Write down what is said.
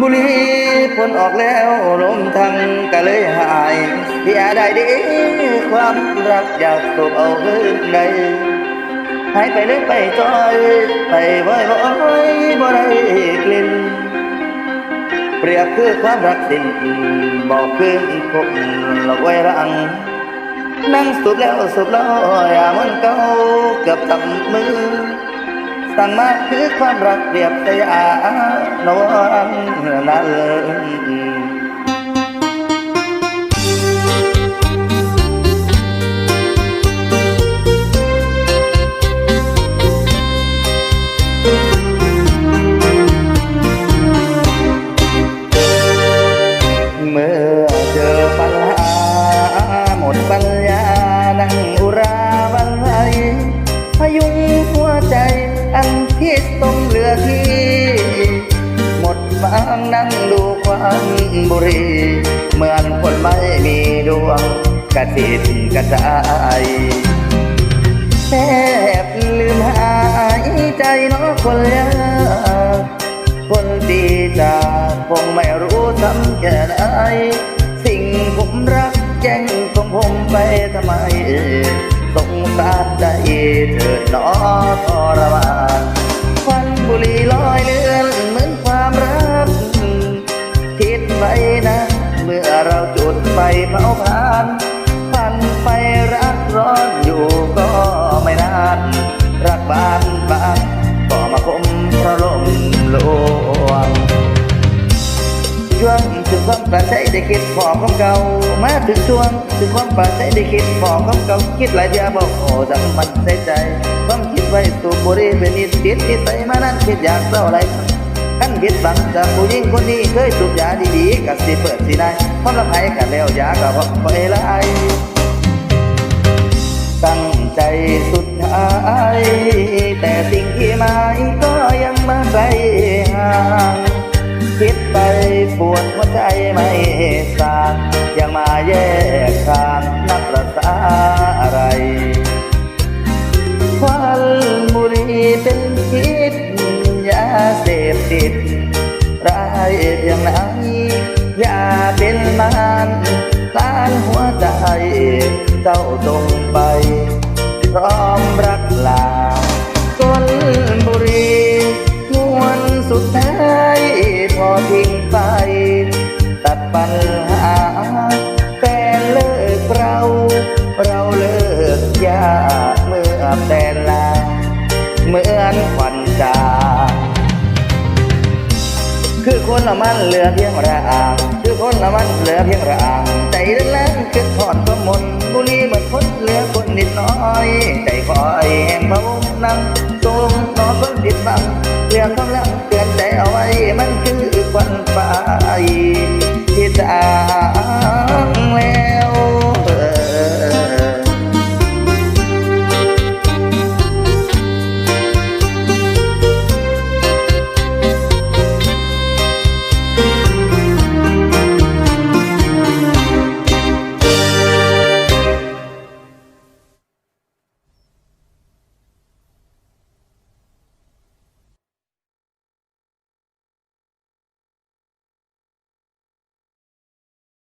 บุหรีผลออกแล้วลมทั้งก็เลยหายเสียได้ดีความรักอยากสูบเอาคืนใดหายไปเลยไปจอย ไปว้อยว้อยบ่ได้กลิ่นเปรียบคือความรักสิ้นบอกคืนคงหลอกไว้รัง นั่งสูบแล้วสูบแล้วอย่ามันเก่าเกือบทำมือ สั่งมาคือความรักเปรียบสยานวัน ที่ หมดฟางนั่งดูควันบุรีเหมือนคนไม่มีดวงกระติดกระจายแทบลืมหายใจเน้อคนยากคนดีจากคงไม่รู้ทำแค่ไหนสิ่งผมรักแจ้งของผมไปทำไมสงสารใจเถิดหนอทร ไว้นะ เมื่อเราจุดไฟเผาผ่านพันไฟรักร้อนอยู่ก็ไม่นาน รักบานบานก็มาคมพระลมลวงช่วงถึงความปราศัยได้คิดพอของเก่ามาถึงช่วงถึงความปราศัยได้คิดพอของเก่าคิดหลายเดียบอกโอ้จำมันใส่ใจความคิดไว้สูบบุหรี่เป็นนิดติดที่ใส่มานั้นคิดอยากเศร้าไร ขั้นผิดบังจากผู้หญิงคนนี้เคยสูบยาดีๆกับสิเปิดสิได้ความรักไอ้กันแล้วยาก็บอกไปละไอตั้งใจสุดท้ายแต่สิ่งที่หมายก็ยังมาไกลห่างคิดไปปวดหัวใจไม่สางยังมาแยกทางนับประสาอะไรควันบุรีเป็น เพียงไหนอย่าเป็นมันต้านหัวใจเจ้าจงไป พร้อมรักลาก้นบุรีมวนสุดท้ายพอทิ้งไป ตัดปัญหาแฟนเลิกเรา เราเลิกยากเมื่อแฟ คือคนละมันเหลือเพียงระอางคือคนละมันเหลือเพียงระอางใจเล่นแรงคือทอดก็มนบุรีเหมือนคนเหลือคนนิดน้อย ใจคอยแห่งพระองค์นั่งทรง